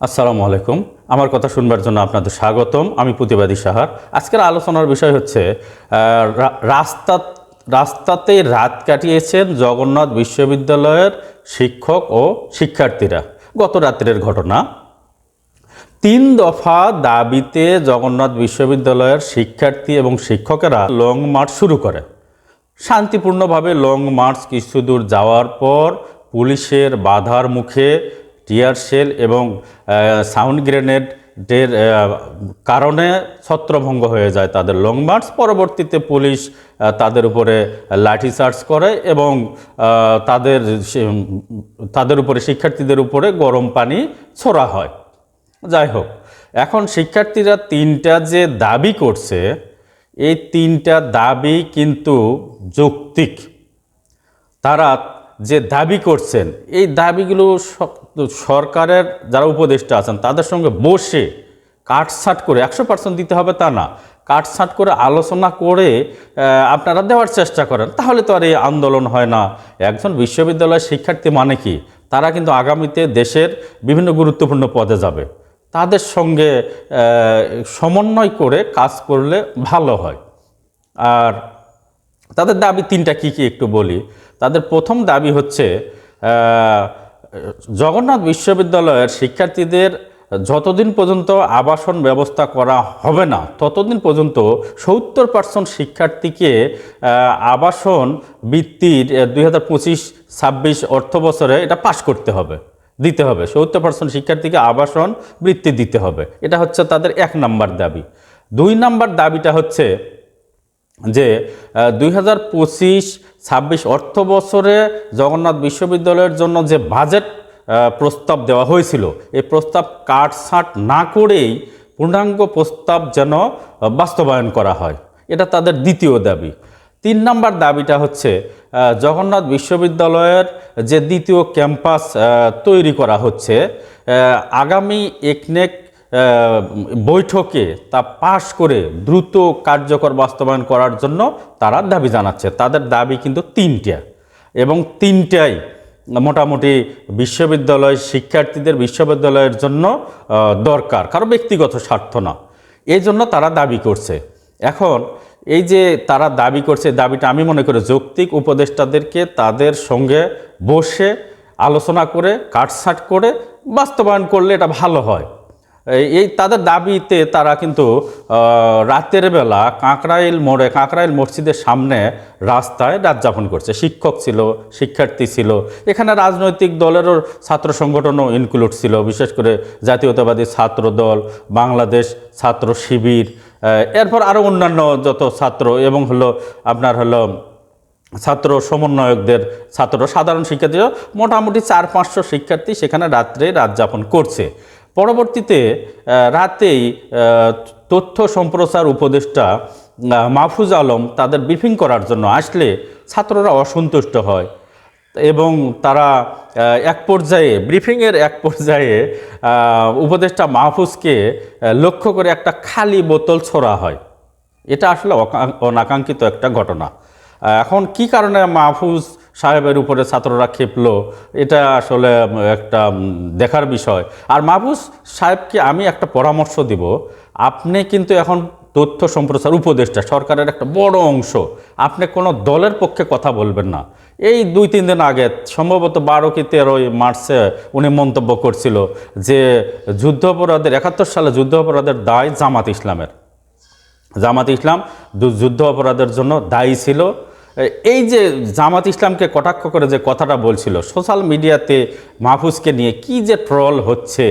আসসালামু আলাইকুম। আমার কথা শুনবার জন্য আপনাদের স্বাগতম। আমি প্রতিবাদী সাহার। আজকের আলোচনার বিষয় হচ্ছে রাস্তা রাস্তাতে রাত কাটিয়েছেন জগন্নাথ বিশ্ববিদ্যালয়ের শিক্ষক ও শিক্ষার্থীরা। গত রাত্রের ঘটনা, তিন দফা দাবিতে জগন্নাথ বিশ্ববিদ্যালয়ের শিক্ষার্থী এবং শিক্ষকেরা লং মার্চ শুরু করে। শান্তিপূর্ণভাবে লং মার্চ কিছু দূর যাওয়ার পর পুলিশের বাধার মুখে টিয়ার শেল এবং সাউন্ড গ্রেনেডের কারণে ছত্রভঙ্গ হয়ে যায় তাদের লং মার্চ পরবর্তীতে পুলিশ তাদের উপরে লাঠিচার্জ করে এবং তাদের তাদের উপরে শিক্ষার্থীদের উপরে গরম পানি ছোড়া হয়। যাই হোক, এখন শিক্ষার্থীরা তিনটা যে দাবি করছে, এই তিনটা দাবি কিন্তু যৌক্তিক। তারা যে দাবি করছেন, এই দাবিগুলো সরকারের যারা উপদেষ্টা আছেন, তাদের সঙ্গে বসে কাটছাট করে, একশো পার্সেন্ট দিতে হবে তা না, কাটছাট করে আলোচনা করে আপনারা দেওয়ার চেষ্টা করেন, তাহলে তো আর এই আন্দোলন হয় না। একজন বিশ্ববিদ্যালয়ের শিক্ষার্থী মানে কি? তারা কিন্তু আগামীতে দেশের বিভিন্ন গুরুত্বপূর্ণ পদে যাবে। তাদের সঙ্গে সমন্বয় করে কাজ করলে ভালো হয়। আর তাদের দাবি তিনটা কি কি একটু বলি। তাদের প্রথম দাবি হচ্ছে জগন্নাথ বিশ্ববিদ্যালয়ের শিক্ষার্থীদের যতদিন পর্যন্ত আবাসন ব্যবস্থা করা হবে না, ততদিন পর্যন্ত সত্তর পার্সেন্ট শিক্ষার্থীকে আবাসন বৃত্তির দুই হাজার পঁচিশ, ছাব্বিশ অর্থ বছরে এটা পাশ করতে হবে, দিতে হবে। সত্তর পার্সেন্ট শিক্ষার্থীকে আবাসন বৃত্তি দিতে হবে। এটা হচ্ছে তাদের এক নাম্বার দাবি। দুই নাম্বার দাবিটা হচ্ছে যে দুই হাজার পঁচিশ ছাব্বিশ অর্থ বছরে জগন্নাথ বিশ্ববিদ্যালয়ের জন্য যে বাজেট প্রস্তাব দেওয়া হয়েছিল, এই প্রস্তাব কাটছাট না করেই পূর্ণাঙ্গ প্রস্তাব যেন বাস্তবায়ন করা হয়। এটা তাদের দ্বিতীয় দাবি। তিন নম্বর দাবিটা হচ্ছে জগন্নাথ বিশ্ববিদ্যালয়ের যে দ্বিতীয় ক্যাম্পাস তৈরি করা হচ্ছে আগামী একনেক বৈঠকে তা পাশ করে দ্রুত কার্যকর বাস্তবায়ন করার জন্য তারা দাবি জানাচ্ছে। তাদের দাবি কিন্তু তিনটা এবং তিনটাই মোটামুটি বিশ্ববিদ্যালয় শিক্ষার্থীদের বিশ্ববিদ্যালয়ের জন্য দরকার, কারও ব্যক্তিগত স্বার্থ না। এই জন্য তারা দাবি করছে। এখন এই যে তারা দাবি করছে দাবিটা আমি মনে করি যৌক্তিক উপদেষ্টাদেরকে তাদের সঙ্গে বসে আলোচনা করে, কাটছাট করে বাস্তবায়ন করলে এটা ভালো হয়। এই- তাদের দাবিতে তারা কিন্তু রাতের বেলা কাঁকড়াইল মোড়ে, কাঁকড়াইল মসজিদের সামনে রাস্তায় রাত যাপন করছে। শিক্ষক ছিল, শিক্ষার্থী ছিল, এখানে রাজনৈতিক দলেরও ছাত্র সংগঠনও ইনক্লুড ছিল, বিশেষ করে জাতীয়তাবাদী ছাত্র দল, বাংলাদেশ ছাত্র শিবির এরপর আরও অন্যান্য যত ছাত্র এবং হলো আপনার হলো ছাত্র সমন্বয়কদের ছাত্র সাধারণ শিক্ষার্থীরা, মোটামুটি চার পাঁচশো শিক্ষার্থী সেখানে রাত্রে রাত যাপন করছে। পরবর্তীতে রাতেই তথ্য সম্প্রচার উপদেষ্টা মাহফুজ আলম তাদের ব্রিফিং করার জন্য আসলে ছাত্ররা অসন্তুষ্ট হয় এবং তারা এক পর্যায়ে ব্রিফিংয়ের এক পর্যায়ে উপদেষ্টা মাহফুজকে লক্ষ্য করে একটা খালি বোতল ছোড়া হয়। এটা আসলে অনাকাঙ্ক্ষিত একটা ঘটনা। এখন কি কারণে মাহফুজ সাহেবের উপরে ছাত্ররা খেপলো এটা আসলে একটা দেখার বিষয়। আর মাহফুজ সাহেবকে আমি একটা পরামর্শ দিব। আপনি কিন্তু এখন তথ্য সম্প্রচার উপদেষ্টা, সরকারের একটা বড় অংশ। আপনি কোনো দলের পক্ষে কথা বলবেন না। এই দুই, তিন দিন আগে, সম্ভবত বারো কি তেরোই মার্চে উনি মন্তব্য করছিল যে যুদ্ধাপরাধের একাত্তর সালে যুদ্ধাপরাধের দায় জামাত ইসলামের। জামাত ইসলাম যুদ্ধ অপরাধের জন্য দায়ী ছিল। এই যে জামাত ইসলামকে কটাক্ষ করে যে কথাটা বলছিল, সোশ্যাল মিডিয়াতে মাহফুজকে নিয়ে কি যে ট্রল হচ্ছে?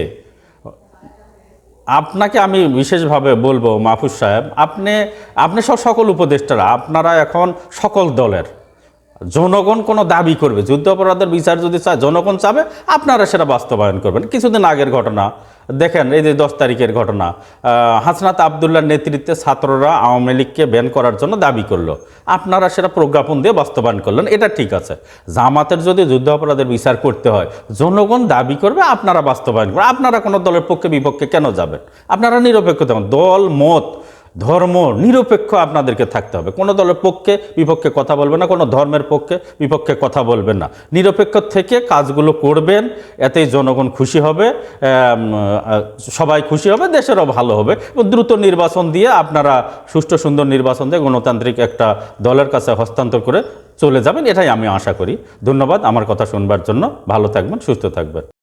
আপনাকে আমি বিশেষভাবে বলব, মাহফুজ সাহেব, আপনি আপনি সব সকল উপদেষ্টারা, আপনারা এখন সকল দলের, জনগণ কোনো দাবি করবে যুদ্ধ অপরাধের বিচার যদি চায়, জনগণ চাবে, আপনারা সেটা বাস্তবায়ন করবেন। কিছুদিন আগের ঘটনা দেখেন, এই যে দশ তারিখের ঘটনা হাসনাত আবদুল্লার নেতৃত্বে ছাত্ররা আওয়ামী লীগকে ব্যান করার জন্য দাবি করল। আপনারা সেটা প্রজ্ঞাপন দিয়ে বাস্তবায়ন করলেন, এটা ঠিক আছে। জামাতের যদি যুদ্ধ অপরাধের বিচার করতে হয়, জনগণ দাবি করবে, আপনারা বাস্তবায়ন করবেন। আপনারা কোনো দলের পক্ষে বিপক্ষে কেন যাবেন? আপনারা নিরপেক্ষ দল, মত ধর্ম নিরপেক্ষ আপনাদেরকে থাকতে হবে। কোনো দলের পক্ষে বিপক্ষে কথা বলবে না, কোনো ধর্মের পক্ষে বিপক্ষে কথা বলবেন না। নিরপেক্ষ থেকে কাজগুলো করবেন, এতেই জনগণ খুশি হবে সবাই খুশি হবে, দেশেরও ভালো হবে। দ্রুত নির্বাচন দিয়ে আপনারা সুষ্ঠু, সুন্দর নির্বাচন দিয়ে গণতান্ত্রিক একটা দলের কাছে হস্তান্তর করে চলে যাবেন, এটাই আমি আশা করি। ধন্যবাদ আমার কথা শুনবার জন্য। ভালো থাকবেন, সুস্থ থাকবেন।